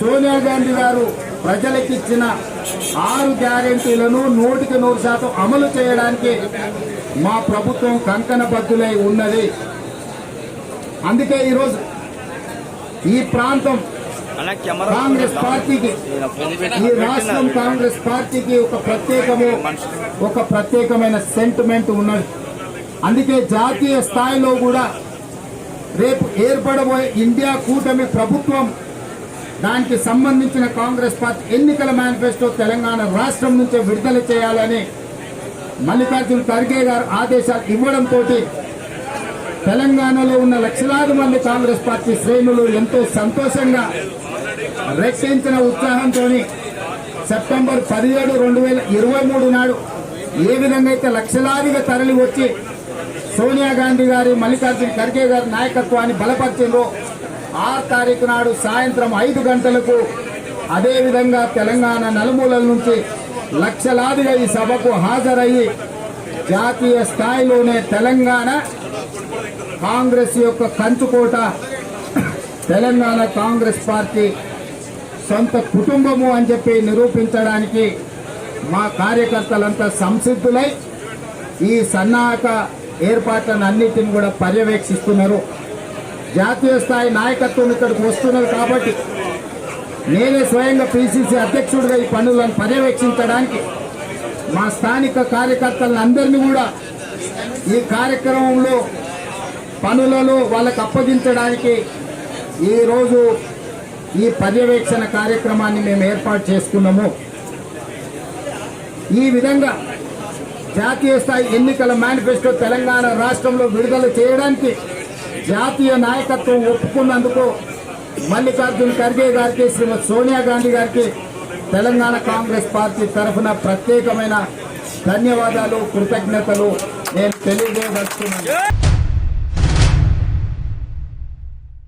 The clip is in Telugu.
సోనియా గాంధీ గారు ప్రజలకిచ్చిన ఆరు గ్యారెంటీలను నూటికి నూరు శాతం అమలు చేయడానికి మా ప్రభుత్వం కంకణబద్దులై ఉన్నది. అందుకే ఈరోజు ఈ ప్రాంతం కాంగ్రెస్ పార్టీకి ఈ రాష్ట్రం కాంగ్రెస్ పార్టీకి ఒక ప్రత్యేకము ఒక ప్రత్యేకమైన సెంటిమెంట్ ఉన్నది. అందుకే జాతీయ స్థాయిలో కూడా రేపు ఏర్పడబోయే ఇండియా కూటమి ప్రభుత్వం దానికి సంబంధించిన కాంగ్రెస్ పార్టీ ఎన్నికల మేనిఫెస్టో తెలంగాణ రాష్ట్రం నుంచే విడుదల చేయాలని మల్లికార్జున ఖర్గే గారు ఆదేశాలు ఇవ్వడంతో తెలంగాణలో ఉన్న లక్షలాది మంది కాంగ్రెస్ పార్టీ శ్రేణులు ఎంతో సంతోషంగా రక్షించిన ఉత్సాహంతో సెప్టెంబర్ పదిహేడు రెండు వేల ఇరవై మూడు నాడు ఏ విధంగా అయితే లక్షలాదిగా తరలి వచ్చి సోనియా గాంధీ గారి మల్లికార్జున ఖర్గే గారి నాయకత్వాన్ని బలపరిచిందో ఆరు తారీఖు నాడు సాయంత్రం ఐదు గంటలకు అదేవిధంగా తెలంగాణ నలుమూలల నుంచి లక్షలాదిగా ఈ సభకు హాజరయ్యి జాతీయ స్థాయిలోనే తెలంగాణ కాంగ్రెస్ యొక్క కంచుకోట తెలంగాణ కాంగ్రెస్ పార్టీ సొంత కుటుంబము అని చెప్పి నిరూపించడానికి మా కార్యకర్తలంతా సంసిద్ధులై ఈ సన్నాహక ఏర్పాట్లను అన్నిటిని కూడా పర్యవేక్షిస్తున్నారు. జాతీయ స్థాయి నాయకత్వం ఇక్కడికి వస్తున్నది కాబట్టి నేనే స్వయంగా పిసిసి అధ్యక్షుడిగా ఈ పనులను పర్యవేక్షించడానికి మా స్థానిక కార్యకర్తలను అందరినీ కూడా ఈ కార్యక్రమంలో పనులలో వాళ్ళకు అప్పగించడానికి ఈరోజు ఈ పర్యవేక్షణ కార్యక్రమాన్ని మేము ఏర్పాటు చేసుకున్నాము. ఈ విధంగా జాతీయ స్థాయి ఎన్నికల మేనిఫెస్టో తెలంగాణ రాష్ట్రంలో విడుదల చేయడానికి జాతీయ నాయకత్వం ఒప్పుకున్నందుకు మల్లికార్జున్ ఖర్గే గారికి శ్రీమతి సోనియా గాంధీ గారికి తెలంగాణ కాంగ్రెస్ పార్టీ తరఫున ప్రత్యేకమైన ధన్యవాదాలు కృతజ్ఞతలు. నేను తెలియజేయదలుచుకున్నాను.